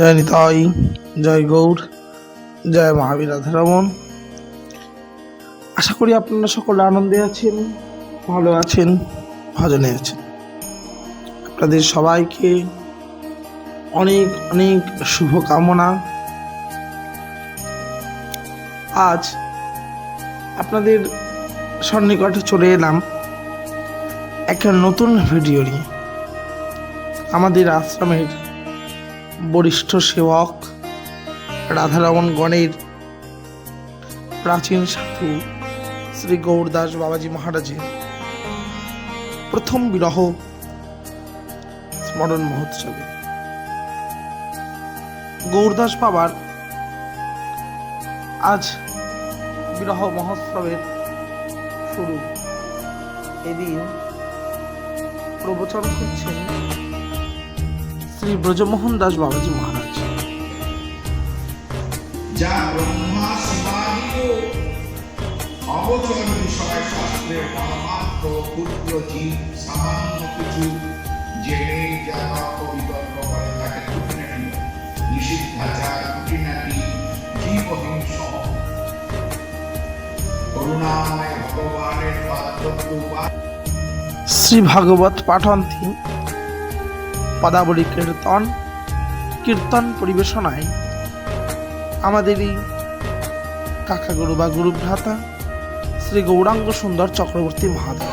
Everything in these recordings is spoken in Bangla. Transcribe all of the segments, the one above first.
জয় নিতাই, জয় গৌর, জয় মহাবীর রাধারমন আশা করি আপনারা সকলে আনন্দে আছেন, ভালো আছেন, ভজনে আছেন। আপনাদের সবাইকে অনেক অনেক শুভকামনা। আজ আপনাদের সন্নিকটে চলে এলাম একটা নতুন ভিডিও নিয়ে। আমাদের আশ্রমের বরিষ্ঠ সেবক রাধারমন গণের প্রাচীন সাধু শ্রী গৌরদাস বাবাজি মহারাজের প্রথম বিরহ স্মরণ মহোৎসবে। গৌরদাস বাবার আজ বিরহ মহোৎসবের শুরু। এদিন প্রবচন করছেন শ্রী ব্রজমোহন দাস বাবাজি মহারাজ। যা ব্রহ্মা বিষয় শাস্ত্রের পরমাত্ম ক্ষুদ্র জীব সামান্য কিছু জেনে যা বিতর্ক করে তাকে খুঁটিনাটি নিষিদ্ধাচার খুঁটিনাটি জীবহিংস। করুণাময় ভগবানের শ্রী ভাগবত পাঠন্তি পদাবলী কীর্তন কীর্তন পরিবেশনায় আমাদেরই কাকাগুরু বা গুরু ভ্রাতা শ্রী গৌরাঙ্গ সুন্দর চক্রবর্তী মহাদেব।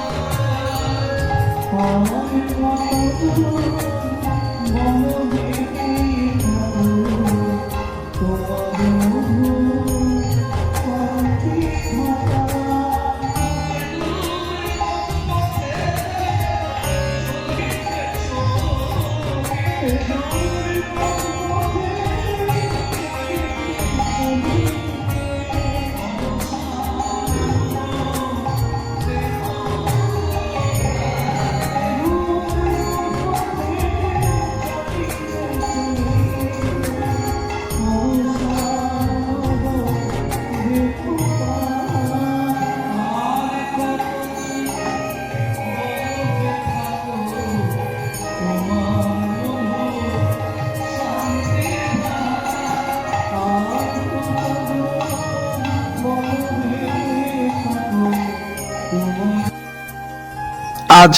আজ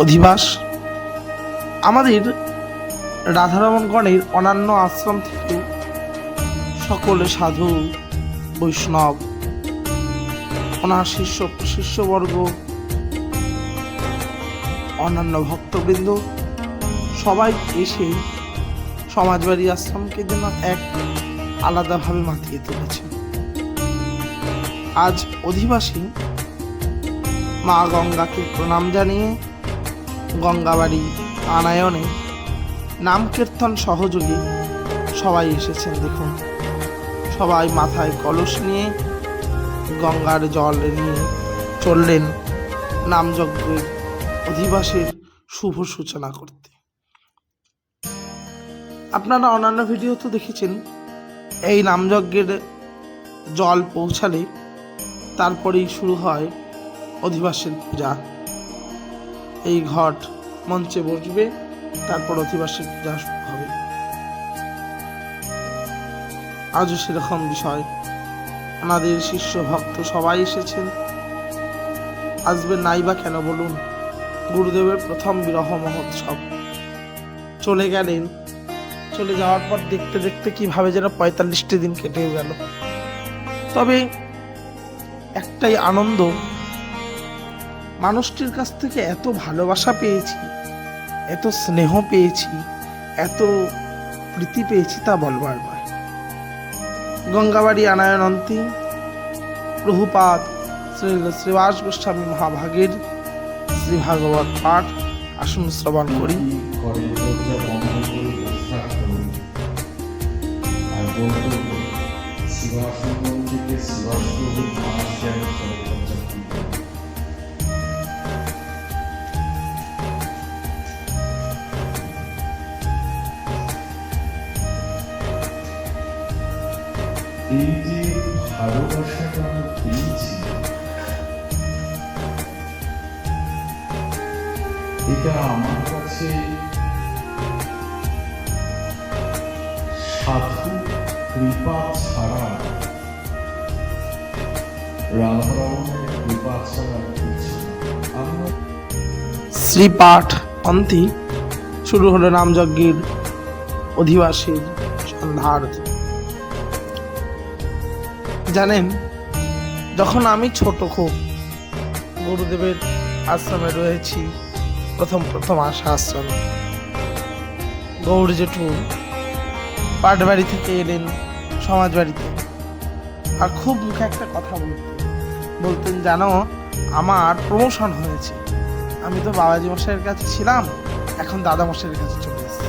অধিবাস। আমাদের রাধারমণগণের অন্যান্য আশ্রম থেকে সকলে সাধু, বৈষ্ণব ওনার শিষ্য, শিষ্যবর্গ অন্যান্য ভক্তবৃন্দ সবাই এসে সমাজবাড়ি আশ্রমকে যেন এক আলাদাভাবে মাতিয়ে তুলেছে। আজ অধিবাসী মা গঙ্গাকে প্রণাম জানিয়ে গঙ্গাবাড়ি, আনায়নে, নাম কীর্তন সহযোগী সবাই এসেছেন দেখুন। সবাই মাথায় কলস নিয়ে গঙ্গার জল নিয়ে চললেন নামযজ্ঞের অধিবাসের শুভ সূচনা করতে। আপনারা অন্যান্য ভিডিও তো দেখেছেন, এই নামযজ্ঞের জল পৌঁছালে তারপরেই শুরু হয় অধিবাসের পূজা। এই ঘট মঞ্চে বসবে, তারপর অধিবাসের পূজা হবে। আজও সেরকম বিষয়। আমাদের শিষ্য ভক্ত সবাই এসেছেন। আসবে নাই বা কেন বলুন? গুরুদেবের প্রথম বিরহ মহোৎসব। চলে গেলেন। চলে যাওয়ার পর দেখতে দেখতে কীভাবে যেন পঁয়তাল্লিশটি দিন কেটে গেল। তবে একটাই আনন্দ মানুষটির কাছ থেকে এত ভালোবাসা পেয়েছি, এত স্নেহ পেয়েছি, এত প্রীতি পেয়েছি তা বলবার নয় গঙ্গাবাড়ি, আনায়নন্তী, প্রভুপাদ, শ্রী শ্রীবাস গোস্বামী মহাভাগের শ্রী ভাগবত পাঠ আসুন শ্রবণ করি। বন্ধ এই যে ভালোবাসাটা পেয়েছি, এটা আমার কাছে সাধু কৃপা ছাড়া শ্রীপাঠ অন্তি শুরু হলো নামযজ্ঞের অধিবাসীর সন্ধ্যার জানেন, যখন আমি ছোট খুব, গুরুদেবের আশ্রমে রয়েছি, প্রথম প্রথম আসা আশ্রমে। গৌর জেঠু পাটবাড়ি থেকে এলেন, সমাজ বাড়িতে। আর খুব মুখে একটা কথা বলতেন। বলতেন, জানো, আমার প্রমোশন হয়েছে। আমি তো বাবাজি মশাইয়ের কাছে ছিলাম, এখন দাদা মশাইয়ের কাছে চলে এসেছি।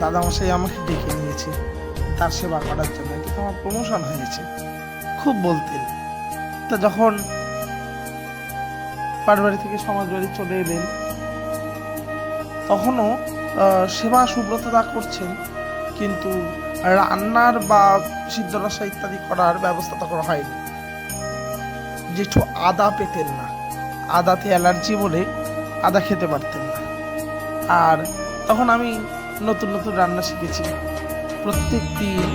দাদা মশাই আমাকে ডেকে নিয়েছে, তার সেবা করার জন্য। কিন্তু আমার প্রমোশন হয়েছে। খুব বলতেন। তা যখন পাটবাড়ি থেকে সমাজবাড়ি চলে এলেন, তখনও সেবা সুব্রতদা করছেন, কিন্তু রান্নার বা সিদ্ধরসা ইত্যাদি করার ব্যবস্থা তখন হয়নি। জেঠু আদা পেতেন না, আদাতে অ্যালার্জি বলে আদা খেতে পারতেন না। আর তখন আমি নতুন নতুন রান্না শিখেছি। প্রত্যেক দিন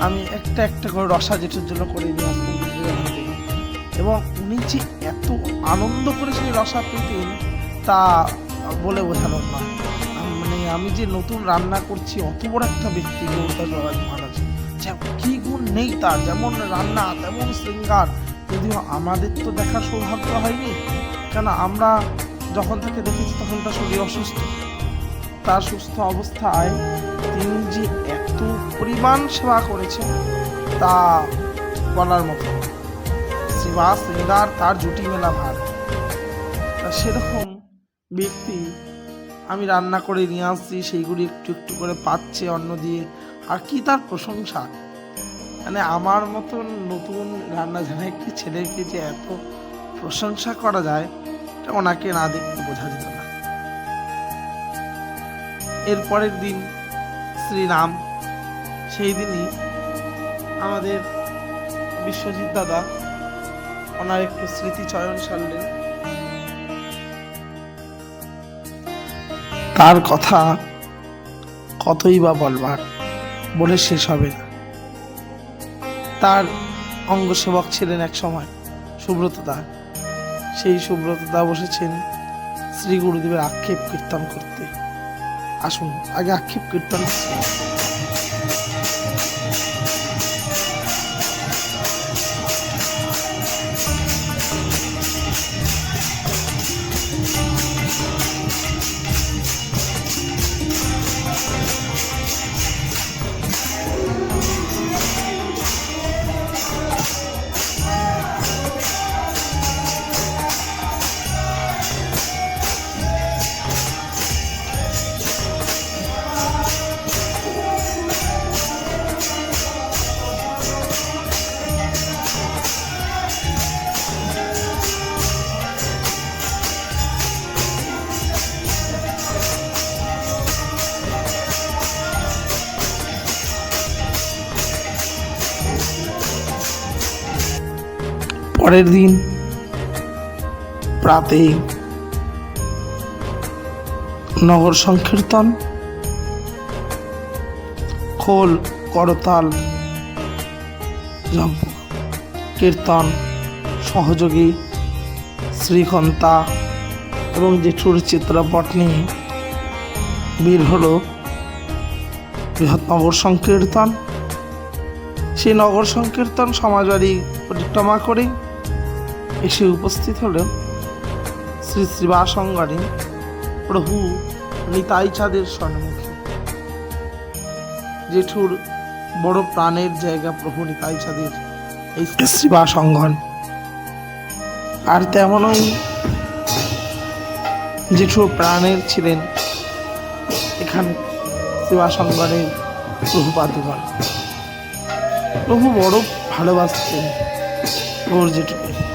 আমি একটা একটা করে রসা জেঠুর জন্য করে নিয়ে আসতাম এবং উনি যে এত আনন্দ করে সেই রসা পেতেন, তা বলে বোঝানোর নয় আম- মানে আমি যে নতুন রান্না করছি, অত বড় একটা ব্যক্তি গৌরদাস বাবাজি মহারাজ। কি গুণ নেই তার, যেমন রান্না, তেমন শৃঙ্গার। যদিও আমাদের তো দেখার সৌভাগ্য হয়নি, কেন আমরা যখন তাকে দেখেছি তখন তার শরীর অসুস্থ। তার সুস্থ অবস্থায় তিনি যে এত পরিমাণ সেবা করেছেন তা বলার মতো। সেবা শৃঙ্গার তার জুটি মেলা ভার। সেরকম ব্যক্তি আমি রান্না করে নিয়ে আসছি, সেইগুলি একটু একটু করে পাচ্ছে অন্য দিয়ে। আর কি তার প্রশংসা? মানে আমার মতন নতুন রান্না জানা একটি ছেলেকে যে এত প্রশংসা করা যায়, এটা ওনাকে না দেখতে বোঝা যেত না। এর পরের দিন শ্রীরাম সেই দিনই আমাদের বিশ্বজিৎ দাদা ওনার একটু স্মৃতিচয়ন সারলেন। তার কথা কতই বা বলবার, বলে শেষ হবে না। তার অঙ্গসেবক ছিলেন এক সময় সুব্রত সুব্রতদা সেই সুব্রতদা বসেছেন শ্রী গুরুদেবের আক্ষেপ কীর্তন করতে। আসুন, আগে আক্ষেপ কীর্তন পরের দিন প্রাতে নগর সংকীর্তন, খোল, করতাল কীর্তন, সহযোগী শ্রীকন্তা এবং জেঠুর চিত্রপট নিয়ে বের হলো বৃহৎ নগর সংকীর্তন। সেই নগর সংকীর্তন সমাজবাড়ি পরিক্রমা করে এসে উপস্থিত হলেন শ্রী শ্রী বাসঙ্গারী প্রভু নিতাই চাঁদের জেঠুর বড় প্রাণের জায়গা প্রভু নিতাই চাঁদের এই শ্রী বাসঙ্গন আর তেমনই জেঠুর প্রাণের ছিলেন এখানে শিবাসঙ্গনের প্রভু পাদুগণ প্রভু বড় ভালোবাসতেন ওর জেঠুকে।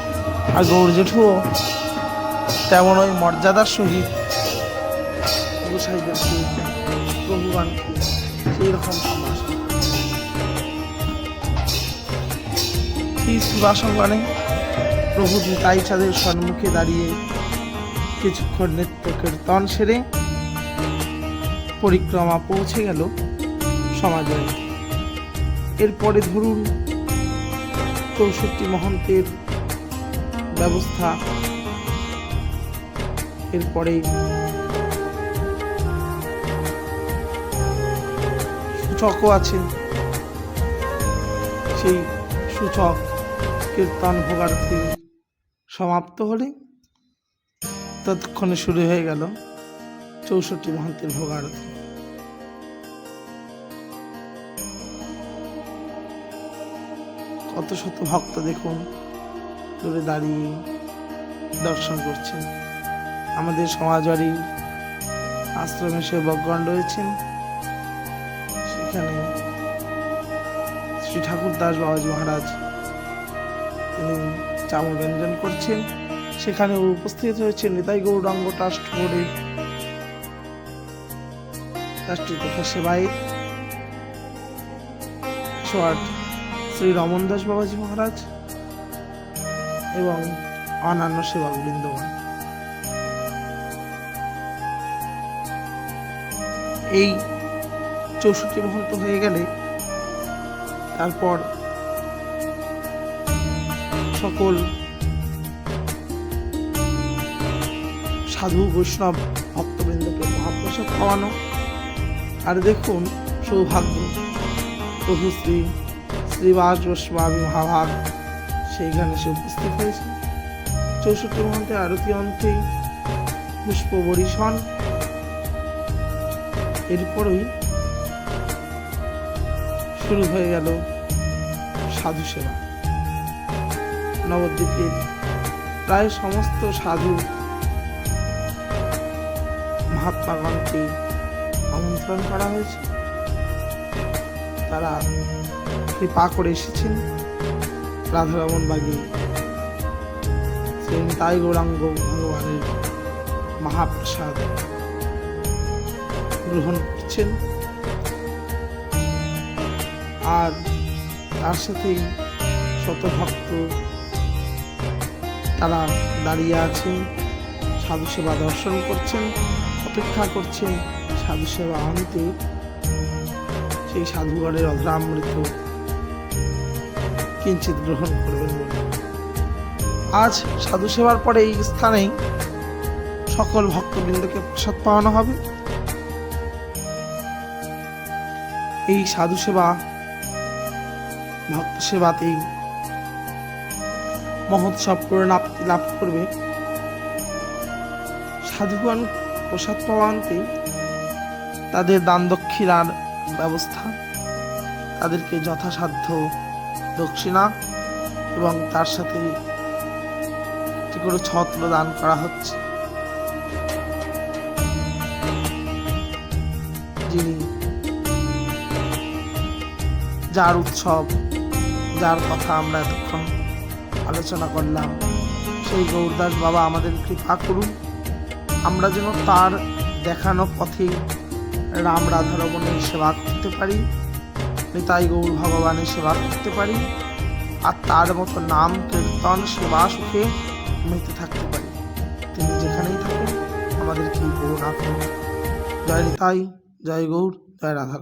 আর গৌর জেঠুও তেমন ওই মর্যাদার সহিত গোসাইদেরকে রকম প্রভু তাই চাঁদের সম্মুখে দাঁড়িয়ে কিছুক্ষণ নৃত্য কীর্তন সেরে পরিক্রমা পৌঁছে গেল সমাজে। এরপরে ধরুন চৌষট্টি মহন্তের ব্যবস্থা। এরপরে সূচকও আছে। সেই সূচক কীর্তন ভোগার্থী সমাপ্ত হলে ততক্ষণে শুরু হয়ে গেল চৌষট্টি মহন্তের ভোগারতি। কত শত ভক্ত দেখুন। দূরে দাঁড়িয়ে দর্শন করছেন। আমাদের সমাজবাড়ি আশ্রমে সেবকগণ রয়েছেন। সেখানে শ্রী ঠাকুর দাস বাবাজি মহারাজ তিনি চামড় ব্যঞ্জন করছেন। সেখানে উপস্থিত হয়েছে নিতাই গৌরাঙ্গ ট্রাস্ট বোর্ডের ট্রাস্টি তথা সেবাই শ্রী রমন দাস বাবাজি মহারাজ। এবং অন্যান্য সেবা বৃন্দগণ এই চৌষট্টি মহন্ত হয়ে গেলে তারপর সকল সাধু, বৈষ্ণব ভক্তবৃন্দকে মহাপ্রসাদ খাওয়ানো। আর দেখুন সৌভাগ্য। প্রভু শ্রী শ্রীবাস গোস্বামী মহাভাগ। সেইখানে সে উপস্থিত হয়েছে। চৌষট্টি মহন্তে আরতি অন্তে পুষ্প বরিশন এরপরই শুরু হয়ে গেল সাধু সেবা। নবদ্বীপের প্রায় সমস্ত সাধু মহাত্মাগণকে আমন্ত্রণ করা হয়েছে। তারা কৃপা করে এসেছেন। রাধারমন বাগী শ্রী তাই গৌরাঙ্গ ভগবানের মহাপ্রসাদ গ্রহণ করছেন। আর তার সাথেই শত ভক্ত তারা দাঁড়িয়ে আছেন, সাধু সেবা দর্শন করছেন, অপেক্ষা করছেন, সাধু সেবা আনতে সেই সাধুগণের অগ্রামৃত কিঞ্চিত গ্রহণ করবেন আজ সাধু সেবার পরে এই স্থানেই সকল ভক্তবৃন্দকে প্রসাদ পাওয়ানো হবে। এই সাধু সেবা, ভক্ত সেবাতেই মহোৎসব পরিণাপ্তি লাভ করবে। সাধুগণ প্রসাদ পাওয়ান্তে তাদের দান দক্ষিণার ব্যবস্থা, তাদেরকে যথাসাধ্য দক্ষিণা এবং তার সাথে একটি করে ছত্র দান করা হচ্ছে। যিনি যার উৎসব, যার কথা আমরা এতক্ষণ আলোচনা করলাম, সেই গৌরদাস বাবা আমাদের কৃপা করুন। আমরা যেন তার দেখানো পথে রাম রাধারমণের সেবা করতে পারি। নিতাই গৌর ভগবানের সেবা করতে পারি, আর তার মতো নাম, কীর্তন, সেবা, সুখে মেতে থাকতে পারি। তিনি যেখানেই থাকেন, আমাদেরকে গৌর করুন। জয় নিতাই, জয় গৌর, জয় রাধারমণ।